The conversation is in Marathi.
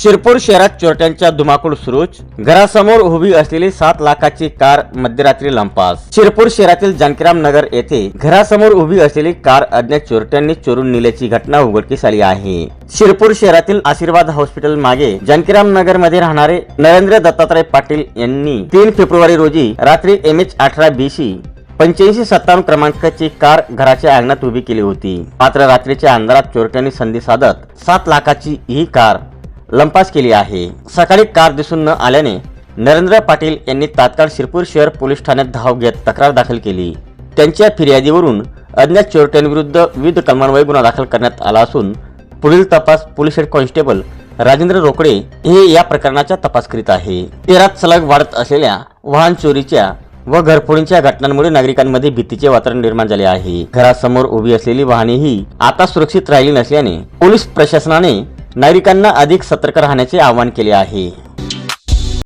शिरपूर शहरात चोरट्यांच्या धुमाकूळ सुरूच. घरासमोर उभी असलेली सात लाखाची कार मध्यरात्री लंपास शिरपूर शहरातील जानकीराम नगर येथे घरासमोर उभी असलेली कार अज्ञात चोरट्यांनी चोरून नेल्याची घटना उघडकीस आली आहे. शिरपूर शहरातील आशीर्वाद हॉस्पिटल मागे जानकीराम नगरमध्ये राहणारे नरेंद्र दत्तात्रय पाटील यांनी तीन फेब्रुवारी रोजी रात्री एम एच अठरा बी सी पंच्याऐंशी सत्तावन्न क्रमांकाची कार घराच्या अंगणात उभी केली होती. मात्र रात्रीच्या अंधारात चोरट्यांनी संधी साधत सात लाखाची ही कार लंपास केली आहे. सकाळी कार दिसून न आल्याने नरेंद्र पाटील यांनी तात्काळ शिरपूर शहर पोलीस ठाण्यात धाव घेत तक्रार दाखल केली. त्यांच्या फिर्यादीवरून अज्ञात चोरट्यांविरुद्ध विविध कलमान्वये गुन्हा दाखल करण्यात आला असून पुढील तपास police head constable Rajendra Rokade हे या प्रकरणाचा तपास करीत आहे. तेरात सलग वाढत असलेल्या वाहन चोरीच्या व घरफोडींच्या घटनांमुळे नागरिकांमध्ये भीतीचे वातावरण निर्माण झाले आहे. घरासमोर उभी असलेली वाहनेही आता सुरक्षित राहिली नसल्याने पोलीस प्रशासनाने नागरिकांना अधिक सतर्क राहण्याचे आवाहन केले आहे.